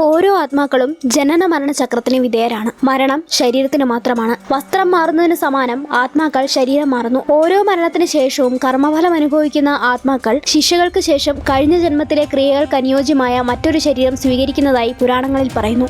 ഓരോ ആത്മാക്കളും ജനന മരണ ചക്രത്തിന് വിധേയരാണ്. മരണം ശരീരത്തിന് മാത്രമാണ്. വസ്ത്രം മാറുന്നതിന് സമാനം ആത്മാക്കൾ ശരീരം മാറുന്നു. ഓരോ മരണത്തിന് ശേഷവും കർമ്മഫലം അനുഭവിക്കുന്ന ആത്മാക്കൾ ശിക്ഷകൾക്ക് ശേഷം കഴിഞ്ഞ ജന്മത്തിലെ ക്രിയകൾക്ക് അനുയോജ്യമായ മറ്റൊരു ശരീരം സ്വീകരിക്കുന്നതായി പുരാണങ്ങളിൽ പറയുന്നു.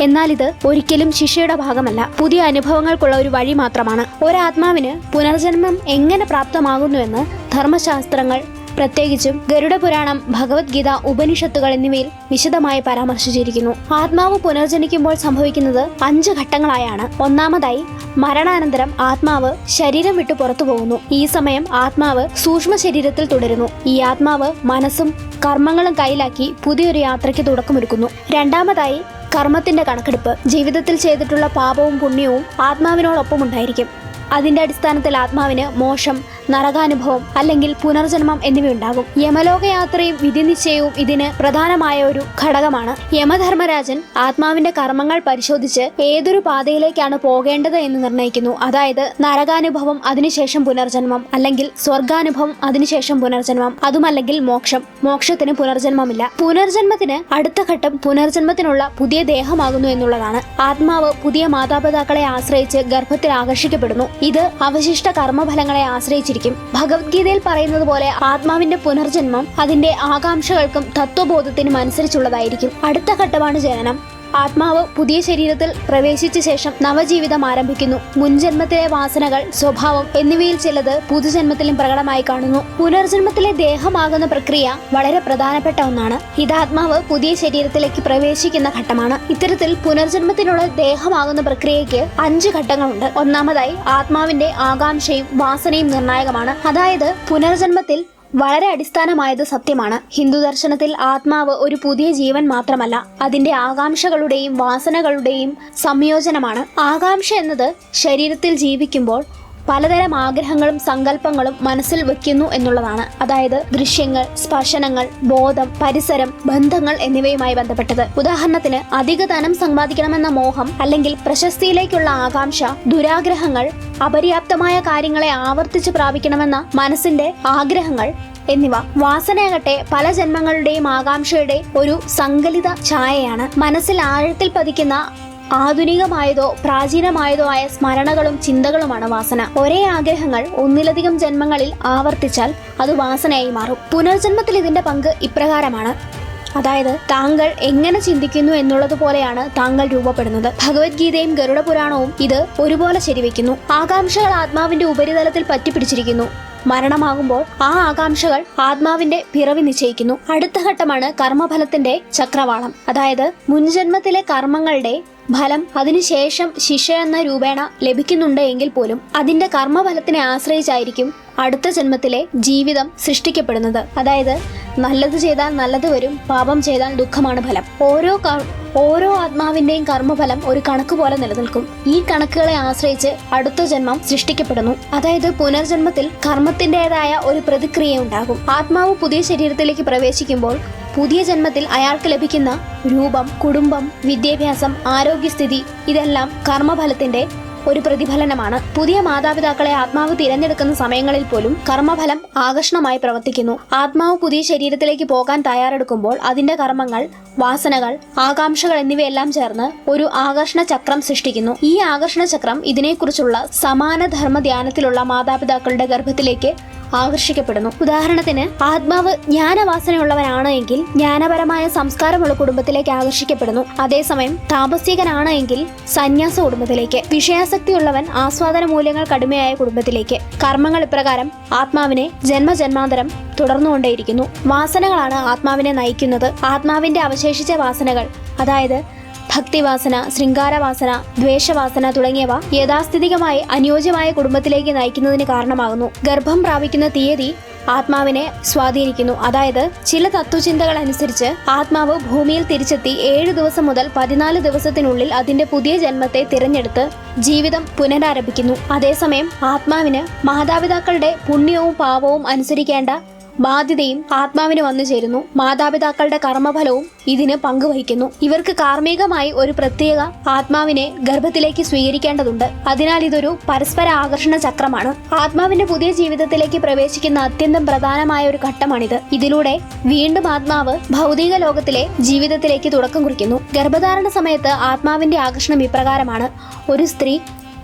എന്നാൽ ഇത് ഒരിക്കലും ശിക്ഷയുടെ ഭാഗമല്ല. പുതിയ അനുഭവങ്ങൾക്കുള്ള ഒരു വഴി മാത്രമാണ്. ഒരാത്മാവിന് പുനർജന്മം എങ്ങനെ പ്രാപ്തമാകുന്നുവെന്ന് ധർമ്മശാസ്ത്രങ്ങൾ പ്രത്യേകിച്ചും ഗരുഡ പുരാണം ഭഗവത്ഗീത ഉപനിഷത്തുകൾ എന്നിവയിൽ വിശദമായി പരാമർശിച്ചിരിക്കുന്നു. ആത്മാവ് പുനർജനിക്കുമ്പോൾ സംഭവിക്കുന്നത് അഞ്ച് ഘട്ടങ്ങളായാണ്. ഒന്നാമതായി മരണാനന്തരം ആത്മാവ് ശരീരം വിട്ടു പുറത്തു പോകുന്നു. ഈ സമയം ആത്മാവ് സൂക്ഷ്മ ശരീരത്തിൽ തുടരുന്നു. ഈ ആത്മാവ് മനസ്സും കർമ്മങ്ങളും കയ്യിലാക്കി പുതിയൊരു യാത്രയ്ക്ക് തുടക്കമൊരുക്കുന്നു. രണ്ടാമതായി കർമ്മത്തിന്റെ കണക്കെടുപ്പ്. ജീവിതത്തിൽ ചെയ്തിട്ടുള്ള പാപവും പുണ്യവും ആത്മാവിനോടൊപ്പം ഉണ്ടായിരിക്കും. അതിന്റെ അടിസ്ഥാനത്തിൽ ആത്മാവിന് മോശം നരകാനുഭവം അല്ലെങ്കിൽ പുനർജന്മം എന്നിവയുണ്ടാകും. യമലോകയാത്രയും വിധിനിശ്ചയവും ഇതിന് പ്രധാനമായ ഒരു ഘടകമാണ്. യമധർമ്മരാജൻ ആത്മാവിന്റെ കർമ്മങ്ങൾ പരിശോധിച്ച് ഏതൊരു പാതയിലേക്കാണ് പോകേണ്ടത് എന്ന് നിർണയിക്കുന്നു. അതായത് നരകാനുഭവം അതിനുശേഷം പുനർജന്മം അല്ലെങ്കിൽ സ്വർഗാനുഭവം അതിനുശേഷം പുനർജന്മം. അതുമല്ലെങ്കിൽ മോക്ഷം. മോക്ഷത്തിന് പുനർജന്മമില്ല. പുനർജന്മത്തിന് അടുത്ത ഘട്ടം പുനർജന്മത്തിനുള്ള പുതിയ ദേഹമാകുന്നു എന്നുള്ളതാണ്. ആത്മാവ് പുതിയ മാതാപിതാക്കളെ ആശ്രയിച്ച് ഗർഭത്തിൽ ആകർഷിക്കപ്പെടുന്നു. ഇത് അവശിഷ്ട കർമ്മഫലങ്ങളെ ആശ്രയിച്ചിരിക്കും. ഭഗവത്ഗീതയിൽ പറയുന്നത് പോലെ ആത്മാവിന്റെ പുനർജന്മം അതിന്റെ ആകാംക്ഷകൾക്കും തത്വബോധത്തിനും അനുസരിച്ചുള്ളതായിരിക്കും. അടുത്ത ഘട്ടമാണ് ജനനം. ആത്മാവ് പുതിയ ശരീരത്തിൽ പ്രവേശിച്ച ശേഷം നവജീവിതം ആരംഭിക്കുന്നു. മുൻജന്മത്തിലെ വാസനകൾ സ്വഭാവം എന്നിവയിൽ ചിലത് പുതുജന്മത്തിലും പ്രകടമായി കാണുന്നു. പുനർജന്മത്തിലെ ദേഹമാകുന്ന പ്രക്രിയ വളരെ പ്രധാനപ്പെട്ട ഒന്നാണ്. ഇതാത്മാവ് പുതിയ ശരീരത്തിലേക്ക് പ്രവേശിക്കുന്ന ഘട്ടമാണ്. ഇത്തരത്തിൽ പുനർജന്മത്തിനുള്ള ദേഹമാകുന്ന പ്രക്രിയയ്ക്ക് അഞ്ച് ഘട്ടങ്ങളുണ്ട്. ഒന്നാമതായി ആത്മാവിന്റെ ആകാംക്ഷയും വാസനയും നിർണായകമാണ്. അതായത് പുനർജന്മത്തിൽ വളരെ അടിസ്ഥാനമായത് സത്യമാണ്. ഹിന്ദു ദർശനത്തിൽ ആത്മാവ് ഒരു പുതിയ ജീവൻ മാത്രമല്ല അതിന്റെ ആകാംക്ഷകളുടെയും വാസനകളുടെയും സംയോജനമാണ്. ആകാംക്ഷ എന്നത് ശരീരത്തിൽ ജീവിക്കുമ്പോൾ പലതരം ആഗ്രഹങ്ങളും സങ്കല്പങ്ങളും മനസ്സിൽ വെക്കുന്നു എന്നുള്ളതാണ്. അതായത് ദൃശ്യങ്ങൾ സ്പർശനങ്ങൾ ബോധം പരിസരം ബന്ധങ്ങൾ എന്നിവയുമായി ബന്ധപ്പെട്ടത്. ഉദാഹരണത്തിന് അധിക ധനം സമ്പാദിക്കണമെന്ന മോഹം അല്ലെങ്കിൽ പ്രശസ്തിയിലേക്കുള്ള ആകാംക്ഷ ദുരാഗ്രഹങ്ങൾ അപര്യാപ്തമായ കാര്യങ്ങളെ ആവർത്തിച്ച് പ്രാപിക്കണമെന്ന മനസ്സിന്റെ ആഗ്രഹങ്ങൾ എന്നിവ. വാസനയാകട്ടെ പല ജന്മങ്ങളുടെയും ആകാംക്ഷയുടെ ഒരു സങ്കലിത ഛായയാണ്. മനസ്സിൽ ആഴത്തിൽ പതിക്കുന്ന ആധുനികമായതോ പ്രാചീനമായതോ ആയ സ്മരണകളും ചിന്തകളുമാണ് വാസന. ഒരേ ആഗ്രഹങ്ങൾ ഒന്നിലധികം ജന്മങ്ങളിൽ ആവർത്തിച്ചാൽ അത് വാസനയായി മാറും. പുനർജന്മത്തിൽ ഇതിന്റെ പങ്ക് ഇപ്രകാരമാണ്. അതായത് താങ്കൾ എങ്ങനെ ചിന്തിക്കുന്നു എന്നുള്ളതുപോലെയാണ് താങ്കൾ രൂപപ്പെടുന്നത്. ഭഗവത്ഗീതയും ഗരുഡ പുരാണവും ഇത് ഒരുപോലെ ശരിവെക്കുന്നു. ആകാംക്ഷകൾ ആത്മാവിന്റെ ഉപരിതലത്തിൽ പറ്റിപ്പിടിച്ചിരിക്കുന്നു. മരണമാകുമ്പോൾ ആ ആകാംക്ഷകൾ ആത്മാവിന്റെ പിറവി നിശ്ചയിക്കുന്നു. അടുത്ത ഘട്ടമാണ് കർമ്മഫലത്തിന്റെ ചക്രവാളം. അതായത് മുൻജന്മത്തിലെ കർമ്മങ്ങളുടെ ഫലം അതിനുശേഷം ശിക്ഷ എന്ന രൂപേണ ലഭിക്കുന്നുണ്ട് എങ്കിൽ പോലും അതിന്റെ കർമ്മഫലത്തിനെ ആശ്രയിച്ചായിരിക്കും അടുത്ത ജന്മത്തിലെ ജീവിതം സൃഷ്ടിക്കപ്പെടുന്നത്. അതായത് നല്ലത് ചെയ്താൽ നല്ലത് വരും പാപം ചെയ്താൽ ദുഃഖമാണ് ഫലം. ഓരോ ഓരോ ആത്മാവിന്റെയും കർമ്മഫലം ഒരു കണക്ക് പോലെ നിലനിൽക്കും. ഈ കണക്കുകളെ ആശ്രയിച്ച് അടുത്ത ജന്മം സൃഷ്ടിക്കപ്പെടുന്നു. അതായത് പുനർജന്മത്തിൽ കർമ്മത്തിന്റെതായ ഒരു പ്രതിക്രിയ ഉണ്ടാകും. ആത്മാവ് പുതിയ ശരീരത്തിലേക്ക് പ്രവേശിക്കുമ്പോൾ പുതിയ ജന്മത്തിൽ അയാൾക്ക് ലഭിക്കുന്ന രൂപം കുടുംബം വിദ്യാഭ്യാസം ആരോഗ്യസ്ഥിതി ഇതെല്ലാം കർമ്മഫലത്തിന്റെ ഒരു പ്രതിഫലനമാണ്. പുതിയ മാതാപിതാക്കളെ ആത്മാവ് തിരഞ്ഞെടുക്കുന്ന സമയങ്ങളിൽ പോലും കർമ്മഫലം ആകർഷണമായി പ്രവർത്തിക്കുന്നു. ആത്മാവ് പുതിയ ശരീരത്തിലേക്ക് പോകാൻ തയ്യാറെടുക്കുമ്പോൾ അതിന്റെ കർമ്മങ്ങൾ വാസനകൾ ആകാംക്ഷകൾ എന്നിവയെല്ലാം ചേർന്ന് ഒരു ആകർഷണ ചക്രം സൃഷ്ടിക്കുന്നു. ഈ ആകർഷണ ചക്രം ഇതിനെക്കുറിച്ചുള്ള സമാന ധർമ്മ ധ്യാനത്തിലുള്ള മാതാപിതാക്കളുടെ ഗർഭത്തിലേക്ക് ആകർഷിക്കപ്പെടുന്നു. ഉദാഹരണത്തിന് ആത്മാവ് ജ്ഞാനവാസനയുള്ളവനാണ് എങ്കിൽ ജ്ഞാനപരമായ സംസ്കാരമുള്ള കുടുംബത്തിലേക്ക് ആകർഷിക്കപ്പെടുന്നു. അതേസമയം താപസികനാണ് എങ്കിൽ സന്യാസ കുടുംബത്തിലേക്ക് വിഷയാസക്തിയുള്ളവൻ ആസ്വാദന മൂല്യങ്ങൾ കടുമയായ കുടുംബത്തിലേക്ക്. കർമ്മങ്ങൾ ഇപ്രകാരം ആത്മാവിനെ ജന്മജന്മാന്തരം തുടർന്നുകൊണ്ടേയിരിക്കുന്നു. വാസനകളാണ് ആത്മാവിനെ നയിക്കുന്നത്. ആത്മാവിന്റെ അവശേഷിച്ച വാസനകൾ അതായത് ഭക്തിവാസന ശൃംഗാരവാസന ദ്വേഷവാസന തുടങ്ങിയവ യഥാസ്ഥിതികമായി അനുയോജ്യമായ കുടുംബത്തിലേക്ക് നയിക്കുന്നതിന് കാരണമാകുന്നു. ഗർഭം പ്രാപിക്കുന്ന തീയതി ആത്മാവിനെ സ്വാധീനിക്കുന്നു. അതായത് ചില തത്വചിന്തകൾ അനുസരിച്ച് ആത്മാവ് ഭൂമിയിൽ തിരിച്ചെത്തി ഏഴ് ദിവസം മുതൽ പതിനാല് ദിവസത്തിനുള്ളിൽ അതിന്റെ പുതിയ ജന്മത്തെ തിരഞ്ഞെടുത്ത് ജീവിതം പുനരാരംഭിക്കുന്നു. അതേസമയം ആത്മാവിന് മാതാപിതാക്കളുടെ പുണ്യവും പാപവും അനുസരിക്കേണ്ട ബാധ്യതയും ആത്മാവിന് വന്നു ചേരുന്നു. മാതാപിതാക്കളുടെ കർമ്മഫലവും ഇതിന് പങ്കുവഹിക്കുന്നു. ഇവർക്ക് കാർമ്മികമായി ഒരു പ്രത്യേക ആത്മാവിനെ ഗർഭത്തിലേക്ക് സ്വീകരിക്കേണ്ടതുണ്ട്. അതിനാൽ ഇതൊരു പരസ്പര ആകർഷണ ചക്രമാണ്. ആത്മാവിന്റെ പുതിയ ജീവിതത്തിലേക്ക് പ്രവേശിക്കുന്ന അത്യന്തം പ്രധാനമായ ഒരു ഘട്ടമാണിത്. ഇതിലൂടെ വീണ്ടും ആത്മാവ് ഭൗതിക ലോകത്തിലെ ജീവിതത്തിലേക്ക് തുടക്കം കുറിക്കുന്നു. ഗർഭധാരണ സമയത്ത് ആത്മാവിന്റെ ആകർഷണം ഇപ്രകാരമാണ്. ഒരു സ്ത്രീ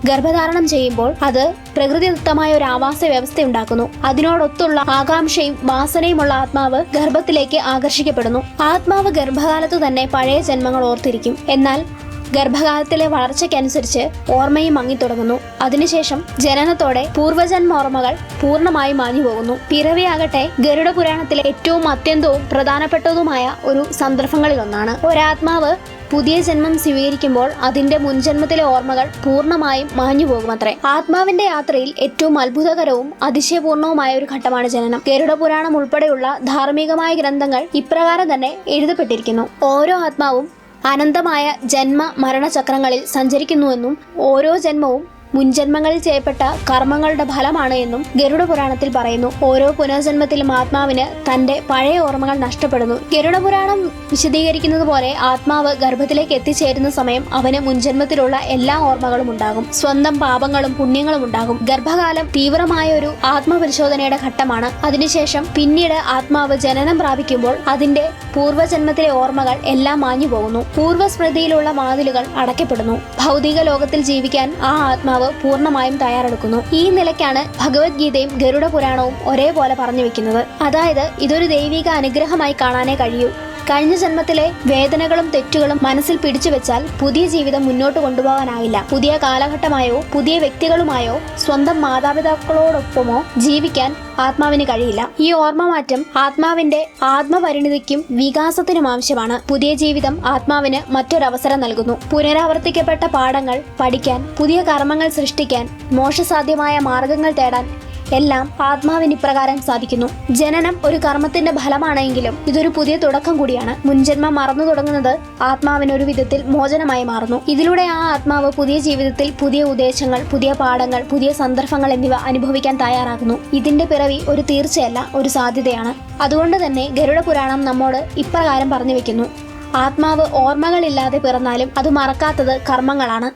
ഗർഭധാരണം ചെയ്യുമ്പോൾ അത് പ്രകൃതിദത്തമായ ഒരു ആവാസ വ്യവസ്ഥ ഉണ്ടാക്കുന്നു. അതിനോടൊത്തുള്ള ആകാംക്ഷയും വാസനയുമുള്ള ആത്മാവ് ഗർഭത്തിലേക്ക് ആകർഷിക്കപ്പെടുന്നു. ആത്മാവ് ഗർഭകാലത്ത് തന്നെ പഴയ ജന്മങ്ങൾ ഓർത്തിരിക്കും. എന്നാൽ ഗർഭകാലത്തിലെ വളർച്ചയ്ക്കനുസരിച്ച് ഓർമ്മയും മങ്ങിത്തുടങ്ങുന്നു അതിനുശേഷം ജനനത്തോടെ പൂർവജന്മ ഓർമ്മകൾ പൂർണമായും മാഞ്ഞു പോകുന്നു. പിറവിയാകട്ടെ ഗരുഡ പുരാണത്തിലെ ഏറ്റവും അത്യന്തവും പ്രധാനപ്പെട്ടതുമായ ഒരു സന്ദർഭങ്ങളിലൊന്നാണ്. ഒരാത്മാവ് പുതിയ ജന്മം സ്വീകരിക്കുമ്പോൾ അതിന്റെ മുൻജന്മത്തിലെ ഓർമ്മകൾ പൂർണമായും മാഞ്ഞു പോകുമത്രേ. ആത്മാവിന്റെ യാത്രയിൽ ഏറ്റവും അത്ഭുതകരവും അതിശയപൂർണവുമായ ഒരു ഘട്ടമാണ് ജനനം. ഗരുഡ പുരാണം ഉൾപ്പെടെയുള്ള ധാർമ്മികമായ ഗ്രന്ഥങ്ങൾ ഇപ്രകാരം തന്നെ എഴുതപ്പെട്ടിരിക്കുന്നു. ഓരോ ആത്മാവും അനന്തമായ ജന്മ മരണചക്രങ്ങളിൽ സഞ്ചരിക്കുന്നുവെന്നും ഓരോ ജന്മവും മുൻജന്മങ്ങളിൽ ചെയ്യപ്പെട്ട കർമ്മങ്ങളുടെ ഫലമാണ് എന്നും ഗരുഡ പുരാണത്തിൽ പറയുന്നു. ഓരോ പുനർജന്മത്തിലും ആത്മാവിന് തന്റെ പഴയ ഓർമ്മകൾ നഷ്ടപ്പെടുന്നു. ഗരുഡ പുരാണം വിശദീകരിക്കുന്നത് പോലെ ആത്മാവ് ഗർഭത്തിലേക്ക് എത്തിച്ചേരുന്ന സമയം അവന് മുൻജന്മത്തിലുള്ള എല്ലാ ഓർമ്മകളും ഉണ്ടാകും. സ്വന്തം പാപങ്ങളും പുണ്യങ്ങളും ഉണ്ടാകും. ഗർഭകാലം തീവ്രമായ ഒരു ആത്മപരിശോധനയുടെ ഘട്ടമാണ്. അതിനുശേഷം പിന്നീട് ആത്മാവ് ജനനം പ്രാപിക്കുമ്പോൾ അതിന്റെ പൂർവജന്മത്തിലെ ഓർമ്മകൾ എല്ലാം മാഞ്ഞു പോകുന്നു പൂർവസ്മൃതിയിലുള്ള വാതിലുകൾ അടയ്ക്കപ്പെടുന്നു. ഭൗതിക ലോകത്തിൽ ജീവിക്കാൻ ആ ആത്മാവ് പൂർണമായും തയ്യാറെടുക്കുന്നു. ഈ നിലയ്ക്കാണ് ഭഗവത്ഗീതയും ഗരുഡ പുരാണവും ഒരേപോലെ പറഞ്ഞു വെക്കുന്നത്. അതായത് ഇതൊരു ദൈവിക അനുഗ്രഹമായി കാണാനേ കഴിയൂ. കഴിഞ്ഞ ജന്മത്തിലെ വേദനകളും തെറ്റുകളും മനസ്സിൽ പിടിച്ചു വെച്ചാൽ പുതിയ ജീവിതം മുന്നോട്ട് കൊണ്ടുപോകാനാവില്ല പുതിയ കാലഘട്ടമായോ പുതിയ വ്യക്തികളുമായോ സ്വന്തം മാതാപിതാക്കളോടൊപ്പമോ ജീവിക്കാൻ ആത്മാവിന് കഴിയില്ല. ഈ ഓർമ്മ മാറ്റം ആത്മാവിന്റെ ആത്മപരിണിതിക്കും വികാസത്തിനും ആവശ്യമാണ്. പുതിയ ജീവിതം ആത്മാവിന് മറ്റൊരവസരം നൽകുന്നു. പുനരാവർത്തിക്കപ്പെട്ട പാഠങ്ങൾ പഠിക്കാൻ പുതിയ കർമ്മങ്ങൾ സൃഷ്ടിക്കാൻ മോശസാധ്യമായ മാർഗങ്ങൾ തേടാൻ എല്ലാം ആത്മാവിന് ഇപ്രകാരം സാധിക്കുന്നു. ജനനം ഒരു കർമ്മത്തിന്റെ ഫലമാണെങ്കിലും ഇതൊരു പുതിയ തുടക്കം കൂടിയാണ്. മുൻജന്മം മറന്നു തുടങ്ങുന്നത് ആത്മാവിന് ഒരു വിധത്തിൽ മോചനമായി മാറുന്നു. ഇതിലൂടെ ആ ആത്മാവ് പുതിയ ജീവിതത്തിൽ പുതിയ ഉദ്ദേശങ്ങൾ പുതിയ പാഠങ്ങൾ പുതിയ സന്ദർഭങ്ങൾ എന്നിവ അനുഭവിക്കാൻ തയ്യാറാകുന്നു. ഇതിന്റെ പിറവി ഒരു തീർച്ചയല്ല ഒരു സാധ്യതയാണ്. അതുകൊണ്ട് തന്നെ ഗരുഡ പുരാണം നമ്മോട് ഇപ്രകാരം പറഞ്ഞു വെക്കുന്നു. ആത്മാവ് ഓർമ്മകളില്ലാതെ പിറന്നാലും അത് മറക്കാത്തത് കർമ്മങ്ങളാണ്.